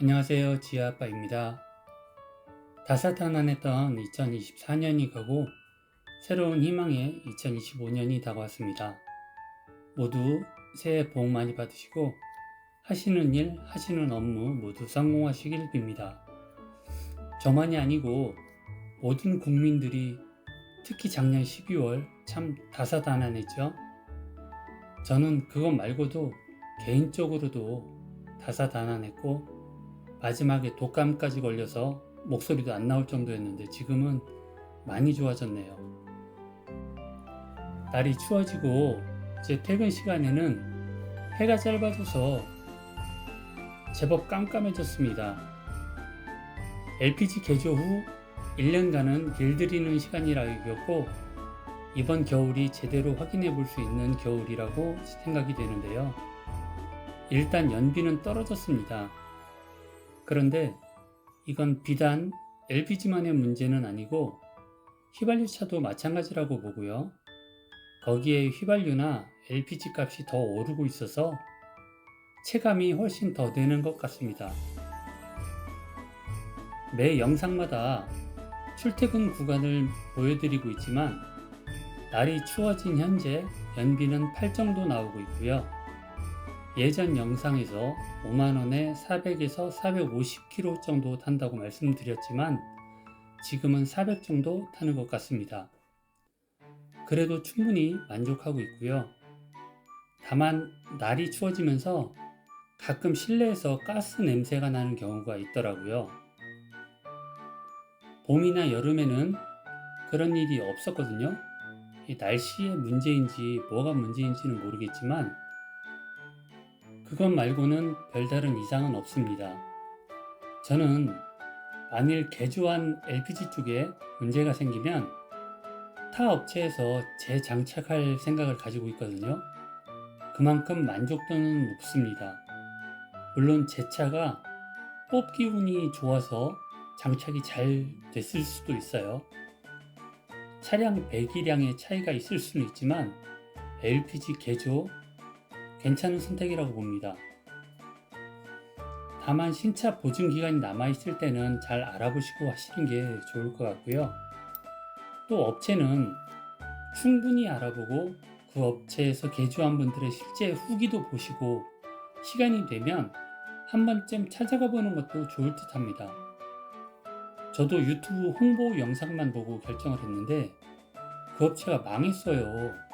안녕하세요. 지아아빠입니다. 다사다난했던 2024년이 가고 새로운 희망의 2025년이 다가왔습니다. 모두 새해 복 많이 받으시고 하시는 일, 하시는 업무 모두 성공하시길 빕니다. 저만이 아니고 모든 국민들이 특히 작년 12월 참 다사다난했죠. 저는 그것 말고도 개인적으로도 다사다난했고 마지막에 독감까지 걸려서 목소리도 안 나올 정도였는데 지금은 많이 좋아졌네요. 날이 추워지고 이제 퇴근 시간에는 해가 짧아져서 제법 깜깜해졌습니다. LPG 개조 후 1년간은 길들이는 시간이라 여겼고 이번 겨울이 제대로 확인해 볼 수 있는 겨울이라고 생각이 되는데요. 일단 연비는 떨어졌습니다. 그런데 이건 비단 LPG만의 문제는 아니고 휘발유차도 마찬가지라고 보고요. 거기에 휘발유나 LPG 값이 더 오르고 있어서 체감이 훨씬 더 되는 것 같습니다. 매 영상마다 출퇴근 구간을 보여드리고 있지만 날이 추워진 현재 연비는 8 정도 나오고 있고요. 예전 영상에서 5만원에 400에서 450km 정도 탄다고 말씀드렸지만 지금은 400 정도 타는 것 같습니다. 그래도 충분히 만족하고 있고요. 다만 날이 추워지면서 가끔 실내에서 가스 냄새가 나는 경우가 있더라고요. 봄이나 여름에는 그런 일이 없었거든요. 이 날씨의 문제인지 뭐가 문제인지는 모르겠지만 그것 말고는 별다른 이상은 없습니다. 저는 만일 개조한 LPG 쪽에 문제가 생기면 타 업체에서 재장착할 생각을 가지고 있거든요. 그만큼 만족도는 높습니다. 물론 제 차가 뽑기 운이 좋아서 장착이 잘 됐을 수도 있어요. 차량 배기량의 차이가 있을 수는 있지만 LPG 개조 괜찮은 선택이라고 봅니다. 다만 신차 보증 기간이 남아있을 때는 잘 알아보시고 하시는 게 좋을 것 같고요. 또 업체는 충분히 알아보고 그 업체에서 개조한 분들의 실제 후기도 보시고 시간이 되면 한 번쯤 찾아가 보는 것도 좋을 듯 합니다. 저도 유튜브 홍보 영상만 보고 결정을 했는데 그 업체가 망했어요.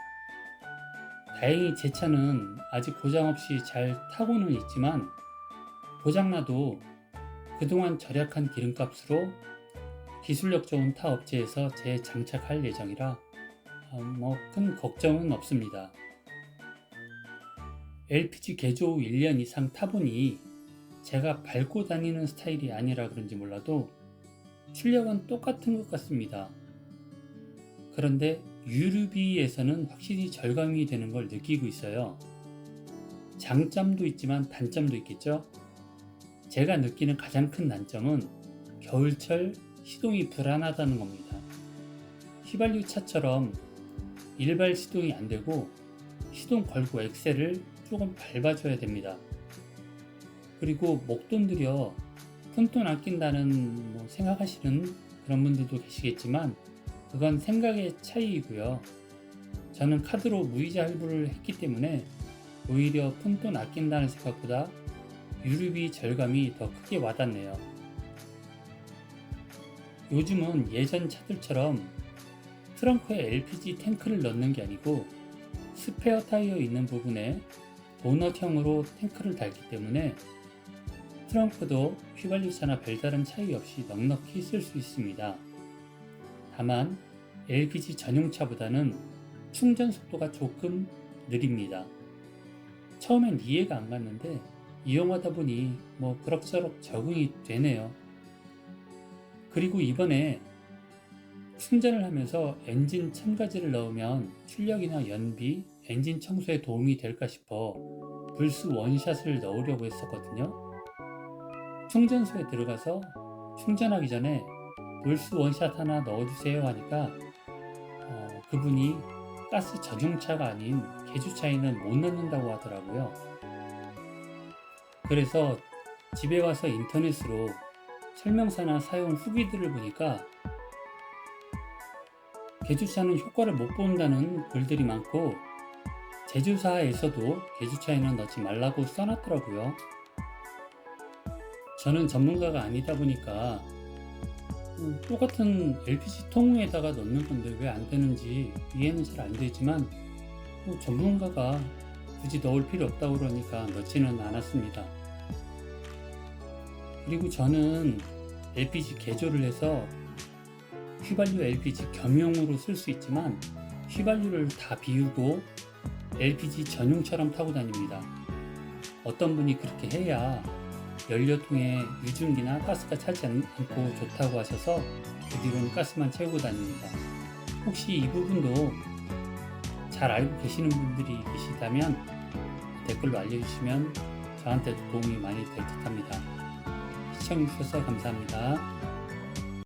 다행히 제 차는 아직 고장 없이 잘 타고는 있지만 고장나도 그동안 절약한 기름값으로 기술력 좋은 타 업체에서 재장착할 예정이라 어, 뭐큰 걱정은 없습니다. LPG 개조 후 1년 이상 타보니 제가 밟고 다니는 스타일이 아니라 그런지 몰라도 출력은 똑같은 것 같습니다. 그런데 유류비에서는 확실히 절감이 되는 걸 느끼고 있어요. 장점도 있지만 단점도 있겠죠? 제가 느끼는 가장 큰 단점은 겨울철 시동이 불안하다는 겁니다. 휘발유 차처럼 일발 시동이 안 되고 시동 걸고 엑셀을 조금 밟아줘야 됩니다. 그리고 목돈 들여 푼돈 아낀다는 뭐 생각하시는 그런 분들도 계시겠지만 그건 생각의 차이이고요. 저는 카드로 무이자 할부를 했기 때문에 오히려 푼돈 아낀다는 생각보다 유류비 절감이 더 크게 와닿네요. 요즘은 예전 차들처럼 트렁크에 LPG 탱크를 넣는 게 아니고 스페어 타이어 있는 부분에 도넛형으로 탱크를 달기 때문에 트렁크도 휘발유차나 별다른 차이 없이 넉넉히 쓸 수 있습니다. 다만 LPG 전용차보다는 충전 속도가 조금 느립니다. 처음엔 이해가 안 갔는데 이용하다 보니 뭐 그럭저럭 적응이 되네요. 그리고 이번에 충전을 하면서 엔진 첨가제를 넣으면 출력이나 연비, 엔진 청소에 도움이 될까 싶어 불스 원샷을 넣으려고 했었거든요. 충전소에 들어가서 충전하기 전에 불스 원샷 하나 넣어주세요 하니까 어, 그분이 가스 전용차가 아닌 개주차에는 못 넣는다고 하더라고요. 그래서 집에 와서 인터넷으로 설명서나 사용 후기들을 보니까 개주차는 효과를 못 본다는 글들이 많고 제조사에서도 개주차에는 넣지 말라고 써놨더라고요. 저는 전문가가 아니다 보니까 음, 똑같은 LPG 통에다가 넣는 건데 왜 안 되는지 이해는 잘 안 되지만 뭐 전문가가 굳이 넣을 필요 없다고 그러니까 넣지는 않았습니다. 그리고 저는 LPG 개조를 해서 휘발유 LPG 겸용으로 쓸 수 있지만 휘발유를 다 비우고 LPG 전용처럼 타고 다닙니다. 어떤 분이 그렇게 해야 연료통에 유증기나 가스가 차지 않- 않고 좋다고 하셔서 그 뒤로는 가스만 채우고 다닙니다. 혹시 이 부분도 잘 알고 계시는 분들이 계시다면 댓글로 알려주시면 저한테도 도움이 많이 될 듯 합니다. 시청해주셔서 감사합니다.